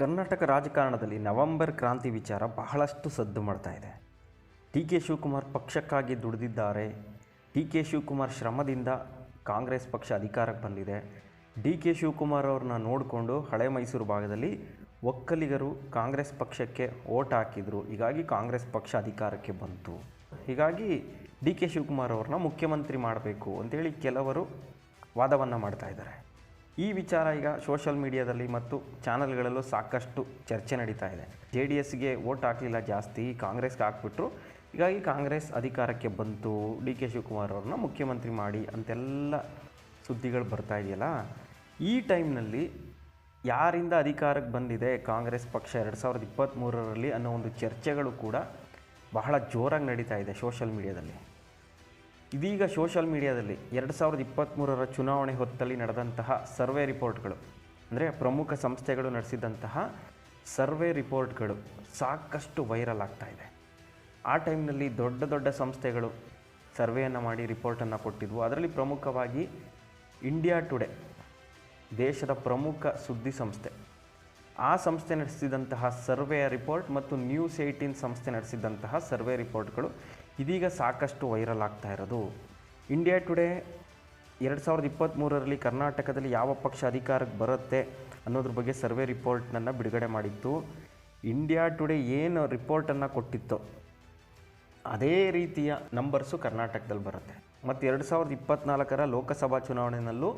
ಕರ್ನಾಟಕ ರಾಜಕಾರಣದಲ್ಲಿ ನವೆಂಬರ್ ಕ್ರಾಂತಿ ವಿಚಾರ ಬಹಳಷ್ಟು ಸದ್ದು ಮಾಡ್ತಾ ಇದೆ. ಟಿ ಕೆ ಶಿವಕುಮಾರ್ ಪಕ್ಷಕ್ಕಾಗಿ ದುಡಿದಿದ್ದಾರೆ. ಟಿ ಕೆ ಶಿವಕುಮಾರ್ ಶ್ರಮದಿಂದ ಕಾಂಗ್ರೆಸ್ ಪಕ್ಷ ಅಧಿಕಾರಕ್ಕೆ ಬಂದಿದೆ. ಡಿ ಕೆ ಶಿವಕುಮಾರ್ ಅವ್ರನ್ನ ನೋಡಿಕೊಂಡು ಹಳೆ ಮೈಸೂರು ಭಾಗದಲ್ಲಿ ಒಕ್ಕಲಿಗರು ಕಾಂಗ್ರೆಸ್ ಪಕ್ಷಕ್ಕೆ ಓಟ್ ಹಾಕಿದರು. ಹೀಗಾಗಿ ಕಾಂಗ್ರೆಸ್ ಪಕ್ಷ ಅಧಿಕಾರಕ್ಕೆ ಬಂತು. ಹೀಗಾಗಿ ಡಿ ಕೆ ಶಿವಕುಮಾರ್ ಅವ್ರನ್ನ ಮುಖ್ಯಮಂತ್ರಿ ಮಾಡಬೇಕು ಅಂತೇಳಿ ಕೆಲವರು ವಾದವನ್ನು ಮಾಡ್ತಾ ಇದ್ದಾರೆ. ಈ ವಿಚಾರ ಈಗ ಸೋಷಲ್ ಮೀಡಿಯಾದಲ್ಲಿ ಮತ್ತು ಚಾನಲ್ಗಳಲ್ಲೂ ಸಾಕಷ್ಟು ಚರ್ಚೆ ನಡೀತಾ ಇದೆ. ಜೆ ಡಿ ಎಸ್ಗೆ ಓಟ್ ಹಾಕಲಿಲ್ಲ ಜಾಸ್ತಿ, ಕಾಂಗ್ರೆಸ್ಗೆ ಹಾಕ್ಬಿಟ್ರು. ಹೀಗಾಗಿ ಕಾಂಗ್ರೆಸ್ ಅಧಿಕಾರಕ್ಕೆ ಬಂತು ಡಿ ಕೆ ಶಿವಕುಮಾರ್ ಅವ್ರನ್ನ ಮುಖ್ಯಮಂತ್ರಿ ಮಾಡಿ ಅಂತೆಲ್ಲ ಸುದ್ದಿಗಳು ಬರ್ತಾ ಇದೆಯಲ್ಲ, ಈ ಟೈಮ್ನಲ್ಲಿ ಯಾರಿಂದ ಅಧಿಕಾರಕ್ಕೆ ಬಂದಿದೆ ಕಾಂಗ್ರೆಸ್ ಪಕ್ಷ ಎರಡು ಸಾವಿರದ ಇಪ್ಪತ್ತ್ಮೂರರಲ್ಲಿ ಅನ್ನೋ ಒಂದು ಚರ್ಚೆಗಳು ಕೂಡ ಬಹಳ ಜೋರಾಗಿ ನಡೀತಾ ಇದೆ ಸೋಷಲ್ ಮೀಡಿಯಾದಲ್ಲಿ. ಇದೀಗ ಸೋಷಲ್ ಮೀಡಿಯಾದಲ್ಲಿ ಎರಡು ಸಾವಿರದ ಇಪ್ಪತ್ತ್ಮೂರರ ಚುನಾವಣೆ ಹೊತ್ತಲ್ಲಿ ನಡೆದಂತಹ ಸರ್ವೆ ರಿಪೋರ್ಟ್ಗಳು, ಅಂದರೆ ಪ್ರಮುಖ ಸಂಸ್ಥೆಗಳು ನಡೆಸಿದಂತಹ ಸರ್ವೆ ರಿಪೋರ್ಟ್ಗಳು ಸಾಕಷ್ಟು ವೈರಲ್ ಆಗ್ತಾ ಇದೆ. ಆ ಟೈಮ್ನಲ್ಲಿ ದೊಡ್ಡ ದೊಡ್ಡ ಸಂಸ್ಥೆಗಳು ಸರ್ವೆಯನ್ನು ಮಾಡಿ ರಿಪೋರ್ಟನ್ನು ಕೊಟ್ಟಿದ್ವು. ಅದರಲ್ಲಿ ಪ್ರಮುಖವಾಗಿ ಇಂಡಿಯಾ ಟುಡೇ, ದೇಶದ ಪ್ರಮುಖ ಸುದ್ದಿ ಸಂಸ್ಥೆ. ಆ ಸಂಸ್ಥೆ ನಡೆಸಿದಂತಹ ಸರ್ವೆಯ ರಿಪೋರ್ಟ್ ಮತ್ತು ನ್ಯೂಸ್ ಏಯ್ಟೀನ್ ಸಂಸ್ಥೆ ನಡೆಸಿದಂತಹ ಸರ್ವೆ ರಿಪೋರ್ಟ್ಗಳು ಇದೀಗ ಸಾಕಷ್ಟು ವೈರಲ್ ಆಗ್ತಾ ಇರೋದು. ಇಂಡಿಯಾ ಟುಡೇ ಎರಡು ಸಾವಿರದ ಇಪ್ಪತ್ತ್ಮೂರರಲ್ಲಿ ಕರ್ನಾಟಕದಲ್ಲಿ ಯಾವ ಪಕ್ಷ ಅಧಿಕಾರಕ್ಕೆ ಬರುತ್ತೆ ಅನ್ನೋದ್ರ ಬಗ್ಗೆ ಸರ್ವೆ ರಿಪೋರ್ಟ್ನನ್ನು ಬಿಡುಗಡೆ ಮಾಡಿತ್ತು. ಇಂಡಿಯಾ ಟುಡೇ ಏನು ರಿಪೋರ್ಟನ್ನು ಕೊಟ್ಟಿತ್ತು ಅದೇ ರೀತಿಯ ನಂಬರ್ಸು ಕರ್ನಾಟಕದಲ್ಲಿ ಬರುತ್ತೆ. ಮತ್ತು ಎರಡು ಸಾವಿರದ ಇಪ್ಪತ್ತ್ನಾಲ್ಕರ ಲೋಕಸಭಾ ಚುನಾವಣೆಯಲ್ಲೂ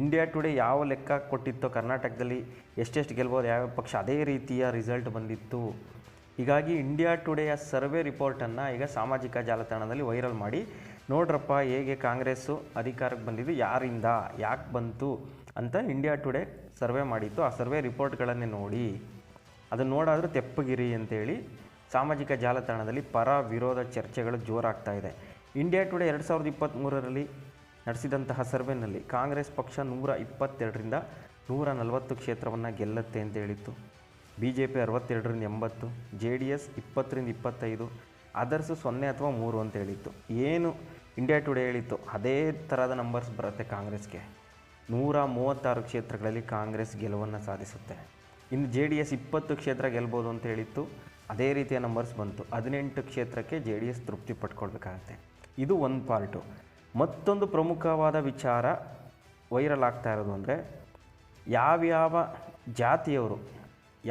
ಇಂಡಿಯಾ ಟುಡೇ ಯಾವ ಲೆಕ್ಕ ಕೊಟ್ಟಿತ್ತೋ ಕರ್ನಾಟಕದಲ್ಲಿ ಎಷ್ಟೆಷ್ಟು ಗೆಲ್ಬೋದು, ಯಾವ ಪಕ್ಷ ಅದೇ ರೀತಿಯ ರಿಸಲ್ಟ್ ಬಂದಿತ್ತು. ಹೀಗಾಗಿ ಇಂಡಿಯಾ ಟುಡೇಯ ಸರ್ವೆ ರಿಪೋರ್ಟನ್ನು ಈಗ ಸಾಮಾಜಿಕ ಜಾಲತಾಣದಲ್ಲಿ ವೈರಲ್ ಮಾಡಿ, ನೋಡ್ರಪ್ಪ ಹೇಗೆ ಕಾಂಗ್ರೆಸ್ಸು ಅಧಿಕಾರಕ್ಕೆ ಬಂದಿದ್ದು ಯಾರಿಂದ, ಯಾಕೆ ಬಂತು ಅಂತ ಇಂಡಿಯಾ ಟುಡೇ ಸರ್ವೆ ಮಾಡಿತ್ತು. ಆ ಸರ್ವೆ ರಿಪೋರ್ಟ್ಗಳನ್ನೇ ನೋಡಿ, ಅದನ್ನು ನೋಡಾದರೂ ತೆಪ್ಪಗಿರಿ ಅಂತೇಳಿ ಸಾಮಾಜಿಕ ಜಾಲತಾಣದಲ್ಲಿ ಪರ ವಿರೋಧ ಚರ್ಚೆಗಳು ಜೋರಾಗ್ತಾ ಇದೆ. ಇಂಡಿಯಾ ಟುಡೇ ಎರಡು ಸಾವಿರದ ಇಪ್ಪತ್ತ್ಮೂರರಲ್ಲಿ ನಡೆಸಿದಂತಹ ಸರ್ವೆನಲ್ಲಿ ಕಾಂಗ್ರೆಸ್ ಪಕ್ಷ ನೂರ ಇಪ್ಪತ್ತೆರಡರಿಂದ ನೂರ ನಲವತ್ತು ಕ್ಷೇತ್ರವನ್ನು ಗೆಲ್ಲುತ್ತೆ ಅಂತ ಹೇಳಿತ್ತು. ಬಿ ಜೆ ಪಿ ಅರವತ್ತೆರಡರಿಂದ ಎಂಬತ್ತು ಜೆ ಡಿ ಎಸ್ ಇಪ್ಪತ್ತರಿಂದ ಇಪ್ಪತ್ತೈದು ಅದರ್ಸು ಸೊನ್ನೆ ಅಥವಾ ಮೂರು ಅಂತ ಹೇಳಿತ್ತು. ಏನು ಇಂಡಿಯಾ ಟುಡೇ ಹೇಳಿತ್ತು? ಅದೇ ಥರದ ನಂಬರ್ಸ್ ಬರುತ್ತೆ ಕಾಂಗ್ರೆಸ್ಗೆ. ನೂರ ಮೂವತ್ತಾರು ಕ್ಷೇತ್ರಗಳಲ್ಲಿ ಕಾಂಗ್ರೆಸ್ ಗೆಲುವನ್ನು ಸಾಧಿಸುತ್ತೆ. ಇನ್ನು ಜೆ ಡಿ ಎಸ್ ಇಪ್ಪತ್ತು ಕ್ಷೇತ್ರ ಗೆಲ್ಬೋದು ಅಂತ ಹೇಳಿತ್ತು. ಅದೇ ರೀತಿಯ ನಂಬರ್ಸ್ ಬಂತು. ಹದಿನೆಂಟು ಕ್ಷೇತ್ರಕ್ಕೆ ಜೆ ಡಿ ಎಸ್ ತೃಪ್ತಿ ಪಡ್ಕೊಳ್ಬೇಕಾಗತ್ತೆ. ಇದು ಒಂದು ಪಾರ್ಟು ಮತ್ತೊಂದು ಪ್ರಮುಖವಾದ ವಿಚಾರ ವೈರಲ್ ಆಗ್ತಾ ಇರೋದು ಅಂದರೆ ಯಾವ್ಯಾವ ಜಾತಿಯವರು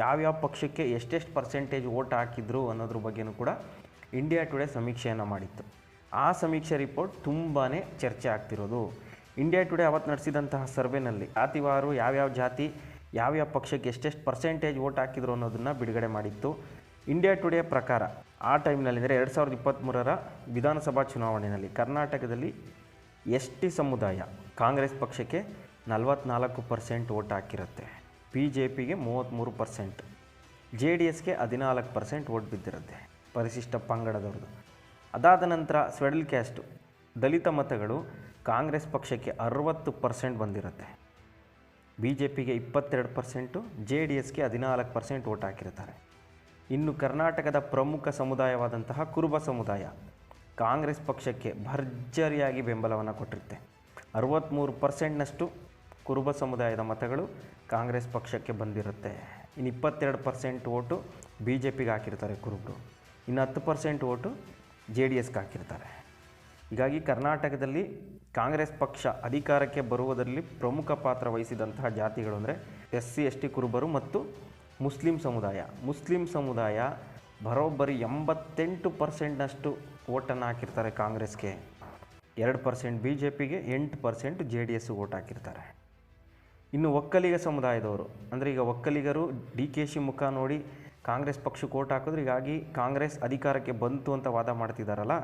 ಯಾವ್ಯಾವ ಪಕ್ಷಕ್ಕೆ ಎಷ್ಟೆಷ್ಟು ಪರ್ಸೆಂಟೇಜ್ ಓಟ್ ಹಾಕಿದ್ರು ಅನ್ನೋದ್ರ ಬಗ್ಗೆನೂ ಕೂಡ ಇಂಡಿಯಾ ಟುಡೇ ಸಮೀಕ್ಷೆಯನ್ನು ಮಾಡಿತ್ತು. ಆ ಸಮೀಕ್ಷೆ ರಿಪೋರ್ಟ್ ತುಂಬಾ ಚರ್ಚೆ ಆಗ್ತಿರೋದು. ಇಂಡಿಯಾ ಟುಡೇ ಅವತ್ತು ನಡೆಸಿದಂತಹ ಸರ್ವೆನಲ್ಲಿ ಜಾತಿವಾರು ಯಾವ್ಯಾವ ಜಾತಿ, ಯಾವ್ಯಾವ ಪಕ್ಷಕ್ಕೆ ಎಷ್ಟೆಷ್ಟು ಪರ್ಸೆಂಟೇಜ್ ಓಟ್ ಹಾಕಿದ್ರು ಅನ್ನೋದನ್ನು ಬಿಡುಗಡೆ ಮಾಡಿತ್ತು. ಇಂಡಿಯಾ ಟುಡೇ ಪ್ರಕಾರ ಆ ಟೈಮ್ನಲ್ಲಿ ಅಂದರೆ ಎರಡು ಸಾವಿರದ ಇಪ್ಪತ್ತ್ಮೂರರ ವಿಧಾನಸಭಾ ಚುನಾವಣೆಯಲ್ಲಿ ಕರ್ನಾಟಕದಲ್ಲಿ ಎಸ್ ಟಿ ಸಮುದಾಯ ಕಾಂಗ್ರೆಸ್ ಪಕ್ಷಕ್ಕೆ ನಲವತ್ನಾಲ್ಕು ಪರ್ಸೆಂಟ್ ಓಟ್ ಹಾಕಿರುತ್ತೆ. ಬಿ ಜೆ ಪಿಗೆ ಮೂವತ್ತ್ಮೂರು ಪರ್ಸೆಂಟ್ ಜೆ ಡಿ ಎಸ್ಗೆ ಹದಿನಾಲ್ಕು ಪರ್ಸೆಂಟ್ ಓಟ್ ಬಿದ್ದಿರುತ್ತೆ ಪರಿಶಿಷ್ಟ ಪಂಗಡದವ್ರದ್ದು. ಅದಾದ ನಂತರ ಸ್ವೆಡಲ್ ಕ್ಯಾಸ್ಟು ದಲಿತ ಮತಗಳು ಕಾಂಗ್ರೆಸ್ ಪಕ್ಷಕ್ಕೆ ಅರವತ್ತು ಪರ್ಸೆಂಟ್ ಬಂದಿರುತ್ತೆ. ಬಿ ಜೆ ಪಿಗೆ ಇಪ್ಪತ್ತೆರಡು ಪರ್ಸೆಂಟು ಜೆ ಡಿ ಎಸ್ಗೆ ಹದಿನಾಲ್ಕು ಪರ್ಸೆಂಟ್ ಓಟ್ ಹಾಕಿರ್ತಾರೆ ಇನ್ನು ಕರ್ನಾಟಕದ ಪ್ರಮುಖ ಸಮುದಾಯವಾದಂತಹ ಕುರುಬ ಸಮುದಾಯ ಕಾಂಗ್ರೆಸ್ ಪಕ್ಷಕ್ಕೆ ಭರ್ಜರಿಯಾಗಿ ಬೆಂಬಲವನ್ನು ಕೊಟ್ಟಿರುತ್ತೆ. ಅರವತ್ತ್ಮೂರು ಪರ್ಸೆಂಟ್ನಷ್ಟು ಕುರುಬ ಸಮುದಾಯದ ಮತಗಳು ಕಾಂಗ್ರೆಸ್ ಪಕ್ಷಕ್ಕೆ ಬಂದಿರುತ್ತೆ. ಇನ್ನು ಇಪ್ಪತ್ತೆರಡು ಪರ್ಸೆಂಟ್ ಓಟು ಬಿ ಜೆ ಪಿಗೆ ಹಾಕಿರ್ತಾರೆ ಕುರುಬರು. ಇನ್ನು ಹತ್ತು ಪರ್ಸೆಂಟ್ ಓಟು ಜೆ ಡಿ ಎಸ್ಗೆ ಹಾಕಿರ್ತಾರೆ. ಹೀಗಾಗಿ ಕರ್ನಾಟಕದಲ್ಲಿ ಕಾಂಗ್ರೆಸ್ ಪಕ್ಷ ಅಧಿಕಾರಕ್ಕೆ ಬರುವುದರಲ್ಲಿ ಪ್ರಮುಖ ಪಾತ್ರ ವಹಿಸಿದಂತಹ ಜಾತಿಗಳು ಅಂದರೆ ಎಸ್ ಸಿ ಎಸ್ ಟಿ ಕುರುಬರು ಮತ್ತು ಮುಸ್ಲಿಂ ಸಮುದಾಯ. ಮುಸ್ಲಿಂ ಸಮುದಾಯ ಬರೋಬ್ಬರಿ ಎಂಬತ್ತೆಂಟು ಪರ್ಸೆಂಟ್ನಷ್ಟು ಓಟನ್ನು ಹಾಕಿರ್ತಾರೆ ಕಾಂಗ್ರೆಸ್ಗೆ. ಎರಡು ಪರ್ಸೆಂಟ್ ಬಿ ಜೆ ಪಿಗೆ ಎಂಟು percent J D S vote ಹಾಕಿರ್ತಾರೆ. ಇನ್ನು ಒಕ್ಕಲಿಗ ಸಮುದಾಯದವರು, ಅಂದರೆ ಈಗ ಒಕ್ಕಲಿಗರು ಡಿ ಕೆ ಶಿ ಮುಖ ನೋಡಿ ಕಾಂಗ್ರೆಸ್ ಪಕ್ಷಕ್ಕೆ ಓಟ್ ಹಾಕಿದ್ರು, ಹೀಗಾಗಿ ಕಾಂಗ್ರೆಸ್ ಅಧಿಕಾರಕ್ಕೆ ಬಂತು ಅಂತ ವಾದ ಮಾಡ್ತಿದ್ದಾರಲ್ಲ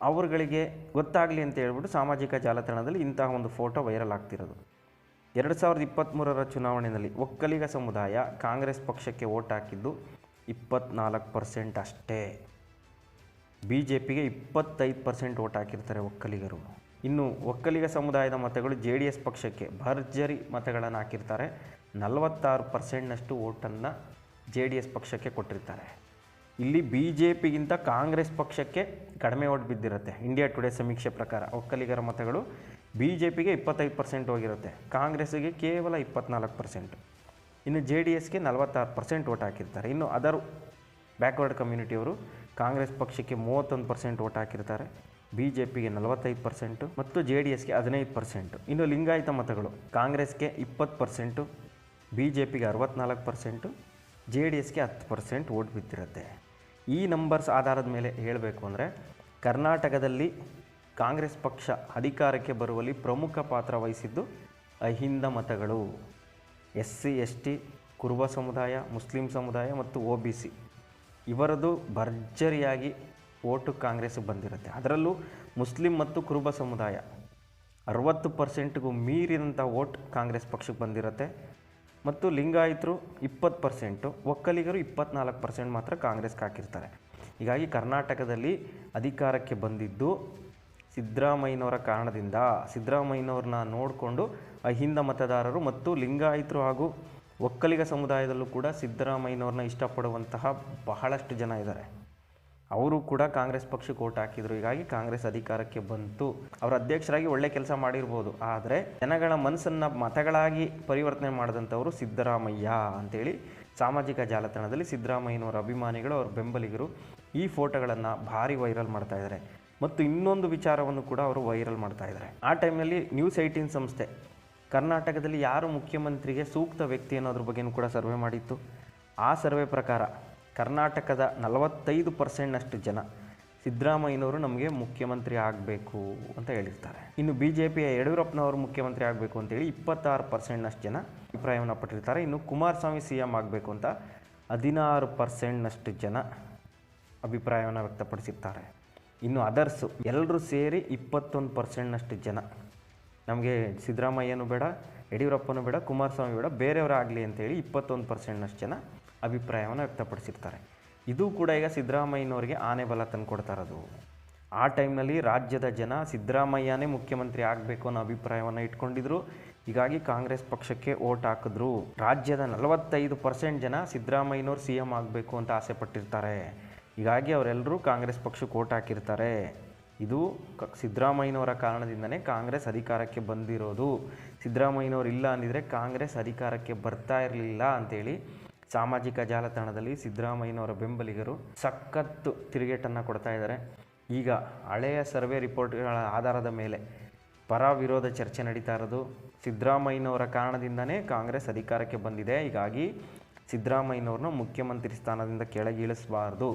ಅವರುಗಳಿಗೆ ಗೊತ್ತಾಗಲಿ ಅಂತ ಹೇಳ್ಬಿಟ್ಟು ಸಾಮಾಜಿಕ ಜಾಲತಾಣದಲ್ಲಿ ಇಂತಹ ಒಂದು ಫೋಟೋ ವೈರಲ್ ಆಗ್ತಿರೋದು. ಎರಡು ಸಾವಿರದ ಇಪ್ಪತ್ತ್ಮೂರರ ಚುನಾವಣೆಯಲ್ಲಿ ಒಕ್ಕಲಿಗ ಸಮುದಾಯ ಕಾಂಗ್ರೆಸ್ ಪಕ್ಷಕ್ಕೆ ಓಟ್ ಹಾಕಿದ್ದು ಇಪ್ಪತ್ನಾಲ್ಕು ಪರ್ಸೆಂಟ್ ಅಷ್ಟೇ. ಬಿ ಜೆ ಪಿಗೆ ಇಪ್ಪತ್ತೈದು ಪರ್ಸೆಂಟ್ ಓಟ್ ಹಾಕಿರ್ತಾರೆ ಒಕ್ಕಲಿಗರು. ಇನ್ನು ಒಕ್ಕಲಿಗ ಸಮುದಾಯದ ಮತಗಳು ಜೆ ಡಿ ಎಸ್ ಪಕ್ಷಕ್ಕೆ ಭರ್ಜರಿ ಮತಗಳನ್ನು ಹಾಕಿರ್ತಾರೆ. ನಲವತ್ತಾರು ಪರ್ಸೆಂಟ್ನಷ್ಟು ಓಟನ್ನು ಜೆ ಡಿ ಎಸ್ ಪಕ್ಷಕ್ಕೆ ಕೊಟ್ಟಿರ್ತಾರೆ. ಇಲ್ಲಿ ಬಿ ಜೆ ಪಿಗಿಂತ ಕಾಂಗ್ರೆಸ್ ಪಕ್ಷಕ್ಕೆ ಕಡಿಮೆ ಓಟ್ ಬಿದ್ದಿರುತ್ತೆ. ಇಂಡಿಯಾ ಟುಡೇ ಸಮೀಕ್ಷೆ ಪ್ರಕಾರ ಒಕ್ಕಲಿಗರ ಮತಗಳು ಬಿ ಜೆ ಪಿಗೆ ಇಪ್ಪತ್ತೈದು ಪರ್ಸೆಂಟ್ ಹೋಗಿರುತ್ತೆ. ಕಾಂಗ್ರೆಸ್ಸಿಗೆ ಕೇವಲ ಇಪ್ಪತ್ನಾಲ್ಕು ಪರ್ಸೆಂಟ್. ಇನ್ನು ಜೆ ಡಿ ಎಸ್ಗೆ ನಲವತ್ತಾರು ಪರ್ಸೆಂಟ್ ಓಟ್ ಹಾಕಿರ್ತಾರೆ. ಇನ್ನು ಅದರ್ ಬ್ಯಾಕ್ವರ್ಡ್ ಕಮ್ಯುನಿಟಿಯವರು ಕಾಂಗ್ರೆಸ್ ಪಕ್ಷಕ್ಕೆ ಮೂವತ್ತೊಂದು ಪರ್ಸೆಂಟ್ ಓಟ್ ಹಾಕಿರ್ತಾರೆ. ಬಿ ಜೆ ಪಿಗೆ ನಲವತ್ತೈದು ಪರ್ಸೆಂಟು ಮತ್ತು ಜೆ ಡಿ ಎಸ್ಗೆ ಹದಿನೈದು ಪರ್ಸೆಂಟು. ಇನ್ನು ಲಿಂಗಾಯತ ಮತಗಳು, ಕಾಂಗ್ರೆಸ್ಗೆ ಇಪ್ಪತ್ತು ಪರ್ಸೆಂಟು ಬಿ ಜೆ ಪಿಗೆ ಅರವತ್ನಾಲ್ಕು ಪರ್ಸೆಂಟು, ಜೆ ಡಿ ಎಸ್ಗೆ ಹತ್ತು ಪರ್ಸೆಂಟ್ ಓಟ್ ಬಿದ್ದಿರುತ್ತೆ. ಈ ನಂಬರ್ಸ್ ಆಧಾರದ ಮೇಲೆ ಹೇಳಬೇಕು ಅಂದರೆ ಕರ್ನಾಟಕದಲ್ಲಿ ಕಾಂಗ್ರೆಸ್ ಪಕ್ಷ ಅಧಿಕಾರಕ್ಕೆ ಬರುವಲ್ಲಿ ಪ್ರಮುಖ ಪಾತ್ರ ವಹಿಸಿದ್ದು ಅಹಿಂದ ಮತಗಳು. S C S T Kuruba ಸಮುದಾಯ, ಮುಸ್ಲಿಂ ಸಮುದಾಯ ಮತ್ತು ಒ ಬಿ ಸಿ. ಇವರದು ಭರ್ಜರಿಯಾಗಿ ಓಟು ಕಾಂಗ್ರೆಸ್ಗೆ ಬಂದಿರುತ್ತೆ. ಅದರಲ್ಲೂ ಮುಸ್ಲಿಂ ಮತ್ತು ಕುರುಬ ಸಮುದಾಯ ಅರವತ್ತು ಪರ್ಸೆಂಟ್ಗೂ ಮೀರಿದಂಥ ಓಟ್ ಕಾಂಗ್ರೆಸ್ ಪಕ್ಷಕ್ಕೆ ಬಂದಿರುತ್ತೆ. ಮತ್ತು ಲಿಂಗಾಯಿತರು ಇಪ್ಪತ್ತು ಪರ್ಸೆಂಟು, ಒಕ್ಕಲಿಗರು ಇಪ್ಪತ್ನಾಲ್ಕು ಪರ್ಸೆಂಟ್ ಮಾತ್ರ ಕಾಂಗ್ರೆಸ್ಗೆ ಹಾಕಿರ್ತಾರೆ. ಹೀಗಾಗಿ ಕರ್ನಾಟಕದಲ್ಲಿ ಅಧಿಕಾರಕ್ಕೆ ಬಂದಿದ್ದು ಸಿದ್ದರಾಮಯ್ಯನವರ ಕಾರಣದಿಂದ. ಸಿದ್ದರಾಮಯ್ಯನವ್ರನ್ನ ನೋಡಿಕೊಂಡು ಅಹಿಂದ ಮತದಾರರು ಮತ್ತು ಲಿಂಗಾಯಿತರು ಹಾಗೂ ಒಕ್ಕಲಿಗ ಸಮುದಾಯದಲ್ಲೂ ಕೂಡ ಸಿದ್ದರಾಮಯ್ಯನವ್ರನ್ನ ಇಷ್ಟಪಡುವಂತಹ ಬಹಳಷ್ಟು ಜನ ಇದ್ದಾರೆ. ಅವರು ಕೂಡ ಕಾಂಗ್ರೆಸ್ ಪಕ್ಷಕ್ಕೆ ಓಟ್ ಹಾಕಿದ್ರು. ಹೀಗಾಗಿ ಕಾಂಗ್ರೆಸ್ ಅಧಿಕಾರಕ್ಕೆ ಬಂತು. ಅವರ ಅಧ್ಯಕ್ಷರಾಗಿ ಒಳ್ಳೆ ಕೆಲಸ ಮಾಡಿರ್ಬೋದು. ಆದರೆ ಜನಗಳ ಮನಸ್ಸನ್ನು ಮತಗಳಾಗಿ ಪರಿವರ್ತನೆ ಮಾಡಿದಂಥವರು ಸಿದ್ದರಾಮಯ್ಯ ಅಂತೇಳಿ ಸಾಮಾಜಿಕ ಜಾಲತಾಣದಲ್ಲಿ ಸಿದ್ದರಾಮಯ್ಯನವರ ಅಭಿಮಾನಿಗಳು ಅವರ ಬೆಂಬಲಿಗರು ಈ ಫೋಟೋಗಳನ್ನು ಭಾರಿ ವೈರಲ್ ಮಾಡ್ತಾ ಇದ್ದಾರೆ ಮತ್ತು ಇನ್ನೊಂದು ವಿಚಾರವನ್ನು ಕೂಡ ಅವರು ವೈರಲ್ ಮಾಡ್ತಾ ಇದ್ದಾರೆ ಆ ಟೈಮ್ನಲ್ಲಿ ನ್ಯೂಸ್ ಏಯ್ಟೀನ್ ಸಂಸ್ಥೆ, ಕರ್ನಾಟಕದಲ್ಲಿ ಯಾರು ಮುಖ್ಯಮಂತ್ರಿಗೆ ಸೂಕ್ತ ವ್ಯಕ್ತಿ ಅನ್ನೋದ್ರ ಬಗ್ಗೆನೂ ಕೂಡ ಸರ್ವೆ ಮಾಡಿತ್ತು. ಆ ಸರ್ವೆ ಪ್ರಕಾರ ಕರ್ನಾಟಕದ ನಲವತ್ತೈದು ಪರ್ಸೆಂಟ್ನಷ್ಟು ಜನ ಸಿದ್ದರಾಮಯ್ಯನವರು ನಮಗೆ ಮುಖ್ಯಮಂತ್ರಿ ಆಗಬೇಕು ಅಂತ ಹೇಳಿರ್ತಾರೆ. ಇನ್ನು ಬಿ ಜೆ ಪಿಯ ಯಡಿಯೂರಪ್ಪನವರು ಮುಖ್ಯಮಂತ್ರಿ ಆಗಬೇಕು ಅಂತೇಳಿ ಇಪ್ಪತ್ತಾರು ಪರ್ಸೆಂಟ್ನಷ್ಟು ಜನ ಅಭಿಪ್ರಾಯವನ್ನು ಪಟ್ಟಿರ್ತಾರೆ. ಇನ್ನು ಕುಮಾರಸ್ವಾಮಿ ಸಿ ಎಂ ಆಗಬೇಕು ಅಂತ ಹದಿನಾರು ಪರ್ಸೆಂಟ್ನಷ್ಟು ಜನ ಅಭಿಪ್ರಾಯವನ್ನು ವ್ಯಕ್ತಪಡಿಸಿರ್ತಾರೆ. ಇನ್ನು ಅದರ್ಸು ಎಲ್ಲರೂ ಸೇರಿ ಇಪ್ಪತ್ತೊಂದು ಪರ್ಸೆಂಟ್ನಷ್ಟು ಜನ ನಮಗೆ ಸಿದ್ದರಾಮಯ್ಯನೂ ಬೇಡ, ಯಡಿಯೂರಪ್ಪನೂ ಬೇಡ, ಕುಮಾರಸ್ವಾಮಿ ಬೇಡ, ಬೇರೆಯವರಾಗಲಿ ಅಂತೇಳಿ ಇಪ್ಪತ್ತೊಂದು ಪರ್ಸೆಂಟ್ನಷ್ಟು ಜನ ಅಭಿಪ್ರಾಯವನ್ನು ವ್ಯಕ್ತಪಡಿಸಿರ್ತಾರೆ. ಇದು ಕೂಡ ಈಗ ಸಿದ್ದರಾಮಯ್ಯನವರಿಗೆ ಆನೆ ಬಲ ತಂದುಕೊಡ್ತಾ ಇರೋದು ಆ ಟೈಮ್ನಲ್ಲಿ ರಾಜ್ಯದ ಜನ ಸಿದ್ದರಾಮಯ್ಯನೇ ಮುಖ್ಯಮಂತ್ರಿ ಆಗಬೇಕು ಅನ್ನೋ ಅಭಿಪ್ರಾಯವನ್ನು ಇಟ್ಕೊಂಡಿದ್ರು. ಹೀಗಾಗಿ ಕಾಂಗ್ರೆಸ್ ಪಕ್ಷಕ್ಕೆ ಓಟ್ ಹಾಕಿದ್ರು. ರಾಜ್ಯದ ನಲವತ್ತೈದು ಪರ್ಸೆಂಟ್ ಜನ ಸಿದ್ದರಾಮಯ್ಯನವ್ರು ಸಿ ಎಂ ಆಗಬೇಕು ಅಂತ ಆಸೆ ಪಟ್ಟಿರ್ತಾರೆ ಹೀಗಾಗಿ ಅವರೆಲ್ಲರೂ ಕಾಂಗ್ರೆಸ್ ಪಕ್ಷಕ್ಕೆ ಓಟ್ ಹಾಕಿರ್ತಾರೆ. ಇದು ಕ ಸಿದ್ದರಾಮಯ್ಯನವರ ಕಾರಣದಿಂದನೇ ಕಾಂಗ್ರೆಸ್ ಅಧಿಕಾರಕ್ಕೆ ಬಂದಿರೋದು. ಸಿದ್ದರಾಮಯ್ಯನವ್ರು ಇಲ್ಲ ಅಂದಿದ್ರೆ ಕಾಂಗ್ರೆಸ್ ಅಧಿಕಾರಕ್ಕೆ ಬರ್ತಾ ಇರಲಿಲ್ಲ ಅಂತೇಳಿ ಸಾಮಾಜಿಕ ಜಾಲತಾಣದಲ್ಲಿ ಸಿದ್ದರಾಮಯ್ಯನವರ ಬೆಂಬಲಿಗರು ಸಖತ್ತು ತಿರುಗೇಟನ್ನು ಕೊಡ್ತಾ ಇದ್ದಾರೆ. ಈಗ ಹಳೆಯ ಸರ್ವೆ ರಿಪೋರ್ಟ್ಗಳ ಆಧಾರದ ಮೇಲೆ ಪರ ವಿರೋಧ ಚರ್ಚೆ ನಡೀತಾ ಇರೋದು ಸಿದ್ದರಾಮಯ್ಯನವರ ಕಾರಣದಿಂದನೇ ಕಾಂಗ್ರೆಸ್ ಅಧಿಕಾರಕ್ಕೆ ಬಂದಿದೆ. ಹೀಗಾಗಿ ಸಿದ್ದರಾಮಯ್ಯನವ್ರನ್ನ ಮುಖ್ಯಮಂತ್ರಿ ಸ್ಥಾನದಿಂದ ಕೆಳಗಿಳಿಸಬಾರ್ದು.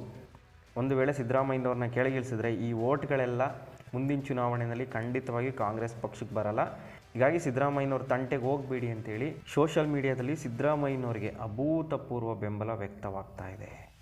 ಒಂದು ವೇಳೆ ಸಿದ್ದರಾಮಯ್ಯನವ್ರನ್ನ ಕೆಳಗಿಳಿಸಿದ್ರೆ ಈ ಓಟ್ಗಳೆಲ್ಲ ಮುಂದಿನ ಚುನಾವಣೆಯಲ್ಲಿ ಖಂಡಿತವಾಗಿ ಕಾಂಗ್ರೆಸ್ ಪಕ್ಷಕ್ಕೆ ಬರಲ್ಲ. ಹೀಗಾಗಿ ಸಿದ್ದರಾಮಯ್ಯನವ್ರ ತಂಟೆಗೆ ಹೋಗಬೇಡಿ ಅಂತೇಳಿ ಸೋಷಿಯಲ್ ಮೀಡಿಯಾದಲ್ಲಿ ಸಿದ್ದರಾಮಯ್ಯನವರಿಗೆ ಅಭೂತಪೂರ್ವ ಬೆಂಬಲ ವ್ಯಕ್ತವಾಗ್ತಾ ಇದೆ.